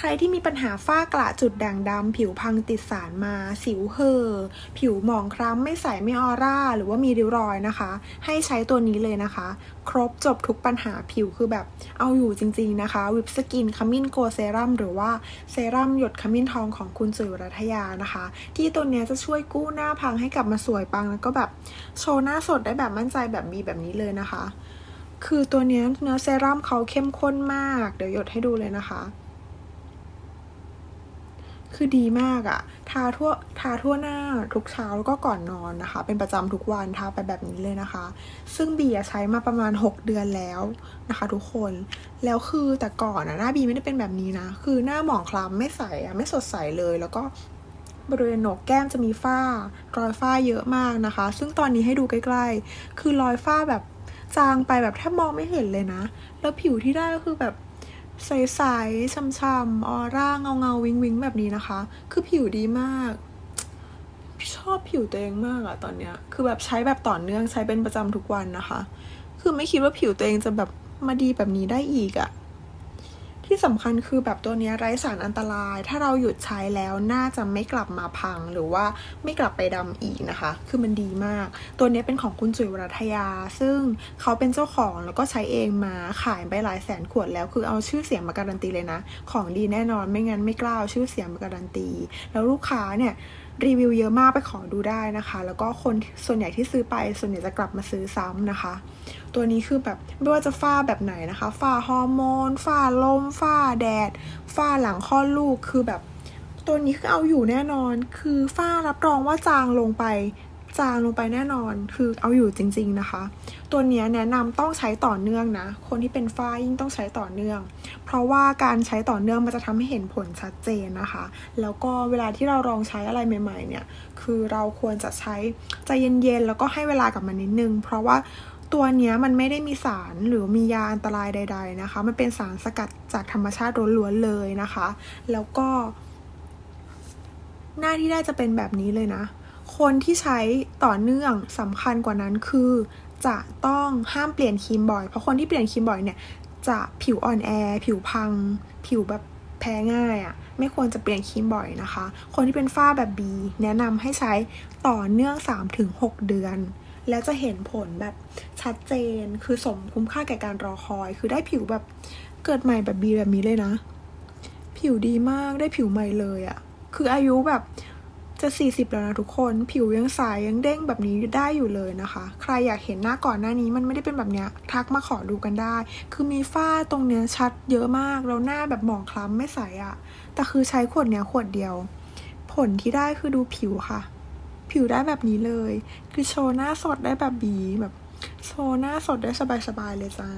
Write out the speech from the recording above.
ใครที่มีปัญหาฝ้ากระจุดด่างดำผิวพังติดสารมา สิวเห่อผิวหมองคล้ำไม่ใสไม่ออร่า หรือว่ามีริ้วรอยนะคะ ให้ใช้ตัวนี้เลยนะคะ ครบจบทุกปัญหาผิวคือแบบเอาอยู่จริงๆนะคะ วิปสกินขมิ้นโกเซรั่มหรือว่าเซรั่มหยดขมิ้นทองของคุณจุ๋ยรัตยานะคะ ที่ตัวเนี้ยจะช่วยกู้หน้าพังให้กลับมาสวยปังแล้วก็แบบโชว์หน้าสดได้แบบมั่นใจแบบมีแบบนี้เลยนะคะ คือตัวเนี้ยเนื้อเซรั่มเขาเข้มข้นมาก เดี๋ยวหยดให้ดูเลยนะคะ คือดีมากอะทาทั่วทาทั่วหน้าทุกเช้าแล้วก็ก่อนนอนนะคะ เป็นประจำทุกวันทาไปแบบนี้เลยนะคะ ซึ่งบีอะใช้มาประมาณ 6 เดือนแล้วนะคะ ทุกคนแล้วคือแต่ก่อนอะหน้าบีไม่ได้เป็นแบบนี้นะ คือหน้าหมองคล้ำไม่ใสอะไม่สดใสเลยแล้วก็บริเวณโหนกแก้มจะมีฝ้ารอยฝ้าเยอะมากนะคะ ซึ่งตอนนี้ให้ดูใกล้ ๆ คือรอยฝ้าแบบจางไปแบบแทบมองไม่เห็นเลยนะ แล้วผิวที่ได้ก็คือแบบ ใสๆช่ำๆออร่าเงาเงาๆวิงวิงๆแบบนี้นะคะ คือผิวดีมาก ชอบผิวตัวเองมากอะตอนเนี้ย คือแบบใช้แบบต่อเนื่องใช้เป็นประจำทุกวันนะคะ คือไม่คิดว่าผิวตัวเองจะแบบมาดีแบบนี้ได้อีกอะ ที่สำคัญคือแบบตัวนี้ไร้สารอันตราย ถ้าเราหยุดใช้แล้วน่าจะไม่กลับมาพังหรือว่าไม่กลับไปดำอีกนะคะ คือมันดีมาก ตัวนี้เป็นของคุณจุ๋ยวรัตยา ซึ่งเขาเป็นเจ้าของแล้วก็ใช้เองมาขายไปหลายแสนขวดแล้วคือเอาชื่อเสียงมาการันตีเลยนะ ของดีแน่นอนไม่งั้นไม่กล้าเอาชื่อเสียงมาการันตี แล้วลูกค้าเนี่ย รีวิวเยอะมากไปขอดูได้นะคะ แล้วก็คนส่วนใหญ่ที่ซื้อไปส่วนใหญ่จะกลับมาซื้อซ้ำนะคะ ตัวนี้คือแบบไม่ว่าจะฝ้าแบบไหนนะคะฝ้าฮอร์โมนฝ้าลมฝ้าแดดฝ้าหลังคลอดลูกคือแบบตัวนี้คือเอาอยู่แน่นอน คือฝ้ารับรองว่าจางลงไป จางลงไปแน่นอนคือเอาอยู่จริง ๆนะคะ ตัวนี้แนะนำต้องใช้ต่อเนื่องนะ คนที่เป็นฝ้ายิ่งต้องใช้ต่อเนื่อง เพราะว่าการใช้ต่อเนื่องมันจะทำให้เห็นผลชัดเจนนะคะ แล้วก็เวลาที่เราลองใช้อะไรใหม่ๆเนี่ย คือเราควรจะใช้ใจเย็นๆแล้วก็ให้เวลากับมันนิดนึง เพราะว่าตัวนี้มันไม่ได้มีสารหรือมียาอันตรายใด ๆนะคะ มันเป็นสารสกัดจากธรรมชาติล้วนๆเลยนะคะ แล้วก็ หน้าที่ได้จะเป็นแบบนี้เลยนะ คนที่ใช้ต่อเนื่องสำคัญกว่านั้นคือ จะต้องห้ามเปลี่ยนครีมบ่อย เพราะคนที่เปลี่ยนครีมบ่อยเนี่ย จะผิวอ่อนแอ ผิวพัง ผิวแบบแพ้ง่ายอะ่ะ ไม่ควรจะเปลี่ยนครีมบ่อยนะคะ คนที่เป็นฝ้าแบบบีแนะนำให้ใช้ต่อเนื่อง 3-6 เดือน แล้วจะเห็นผลแบบชัดเจนคือสมคุ้มค่าแก่การรอคอย คือได้ผิวแบบเกิดใหม่แบบบีแบบนี้เลยนะ ผิวดีมากได้ผิวใหม่เลยอะ่ะคืออายุแบบ จะ 40 แล้วนะทุกคน ผิวยังใสยังเด้งแบบนี้ได้อยู่เลยนะคะ ใครอยากเห็นหน้าก่อนหน้านี้มันไม่ได้เป็นแบบเนี้ยทักมาขอดูกันได้ คือมีฝ้าตรงเนี้ยชัดเยอะมาก แล้วหน้าแบบหมองคล้ำไม่ใสอะ่ะแต่คือใช้ขวดเนี้ยขวดเดียว ผลที่ได้คือดูผิวค่ะ ผิวได้แบบนี้เลย คือโชว์หน้าสดได้แบบบีแบบโชว์หน้าสดได้สบายๆเลยจ้า